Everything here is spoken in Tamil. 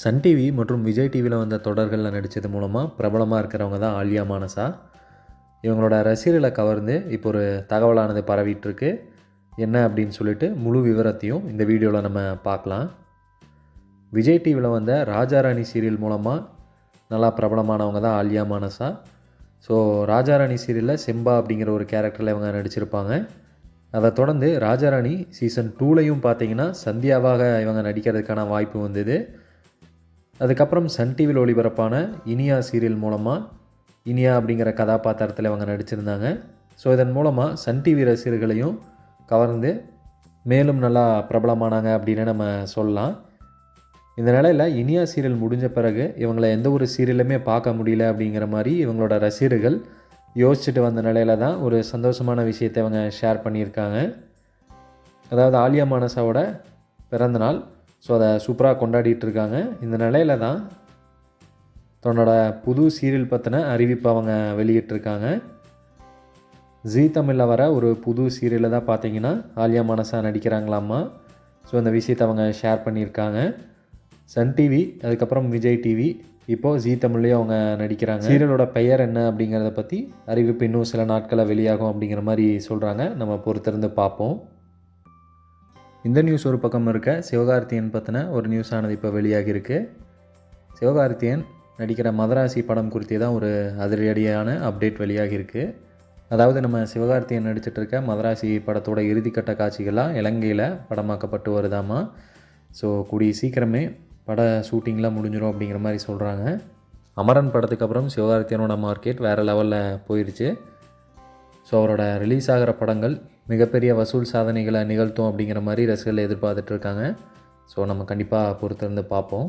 சன் டிவி மற்றும் விஜய் டிவியில் வந்த தொடர்களில் நடித்தது மூலமாக பிரபலமாக இருக்கிறவங்க தான் ஆலியா மானசா. இவங்களோட ரசிகர்களை கவர்ந்து இப்போ ஒரு தகவலானது பரவிட்டுருக்கு. என்ன அப்படின்னு சொல்லிட்டு முழு விவரத்தையும் இந்த வீடியோவில் நம்ம பார்க்கலாம். விஜய் டிவியில் வந்த ராஜாராணி சீரியல் மூலமாக நல்லா பிரபலமானவங்க தான் ஆலியா மானசா. ஸோ ராஜாராணி சீரியலில் செம்பா அப்படிங்கிற ஒரு கேரக்டரில் இவங்க நடிச்சிருப்பாங்க. அதை தொடர்ந்து ராஜாராணி சீசன் டூலையும் பார்த்தீங்கன்னா சந்தியாவாக இவங்க நடிக்கிறதுக்கான வாய்ப்பு வந்தது. அதுக்கப்புறம் சன் டிவியில் ஒளிபரப்பான இனியா சீரியல் மூலமாக இனியா அப்படிங்கிற கதாபாத்திரத்தில் இவங்க நடிச்சிருந்தாங்க. ஸோ இதன் மூலமாக சன் டிவி ரசிகர்களையும் கவர்ந்து மேலும் நல்லா பிரபலமானாங்க அப்படின்னு நம்ம சொல்லலாம். இந்த நிலையில் இனியா சீரியல் முடிஞ்ச பிறகு இவங்களை எந்த ஒரு சீரியலுமே பார்க்க முடியல அப்படிங்கிற மாதிரி இவங்களோட ரசிகர்கள் யோசிச்சுட்டு வந்த நிலையில தான் ஒரு சந்தோஷமான விஷயத்தை இவங்க ஷேர் பண்ணியிருக்காங்க. அதாவது ஆலியா மானசாவோட பிறந்தநாள் ஸோ அதை சூப்பராக கொண்டாடிட்டு இருக்காங்க இந்த நிலையில தான் தன்னோட புது சீரியல் பற்றின அறிவிப்பை அவங்க வெளியிட்டிருக்காங்க. ஜீ தமிழில் வர ஒரு புது சீரியலில் தான் பார்த்தீங்கன்னா ஆலியா மனசா நடிக்கிறாங்களாமா ஸோ அந்த விஷயத்தை அவங்க ஷேர் பண்ணியிருக்காங்க. சன் டிவி அதுக்கப்புறம் விஜய் டிவி இப்போது ஜீ தமிழ்லேயே அவங்க நடிக்கிறாங்க. சீரியலோட பெயர் என்ன அப்படிங்கிறத பற்றி அறிவிப்பு இன்னும் சில நாட்களில் வெளியாகும் அப்படிங்கிற மாதிரி சொல்கிறாங்க நம்ம பொறுத்திருந்து பார்ப்போம். இந்த நியூஸ் ஒரு பக்கம் இருக்க சிவகார்த்தியன் பற்றின ஒரு நியூஸ் ஆனது இப்போ வெளியாகியிருக்கு. சிவகார்த்தியன் நடிக்கிற மதராசி படம் குறித்து தான் ஒரு அதிரடியான அப்டேட் வெளியாகியிருக்கு. அதாவது நம்ம சிவகார்த்தியன் நடிச்சிட்டு இருக்க மதராசி படத்தோட இறுதிக்கட்ட காட்சிகள்லாம் இலங்கையில் படமாக்கப்பட்டு வருதாமா? ஸோ கூடிய சீக்கிரமே பட ஷூட்டிங்லாம் முடிஞ்சிடும் அப்படிங்கிற மாதிரி சொல்கிறாங்க அமரன் படத்துக்கு அப்புறம் சிவகார்த்தியனோட மார்க்கெட் வேறு லெவலில் போயிடுச்சு ஸோ அவரோட ரிலீஸ் ஆகிற படங்கள் மிகப்பெரிய வசூல் சாதனைகளை நிகழ்த்தும் அப்படிங்கிற மாதிரி ரசிகர்கள் எதிர்பார்த்துட்ருக்காங்க ஸோ நம்ம கண்டிப்பாக பொறுத்திருந்து பார்ப்போம்.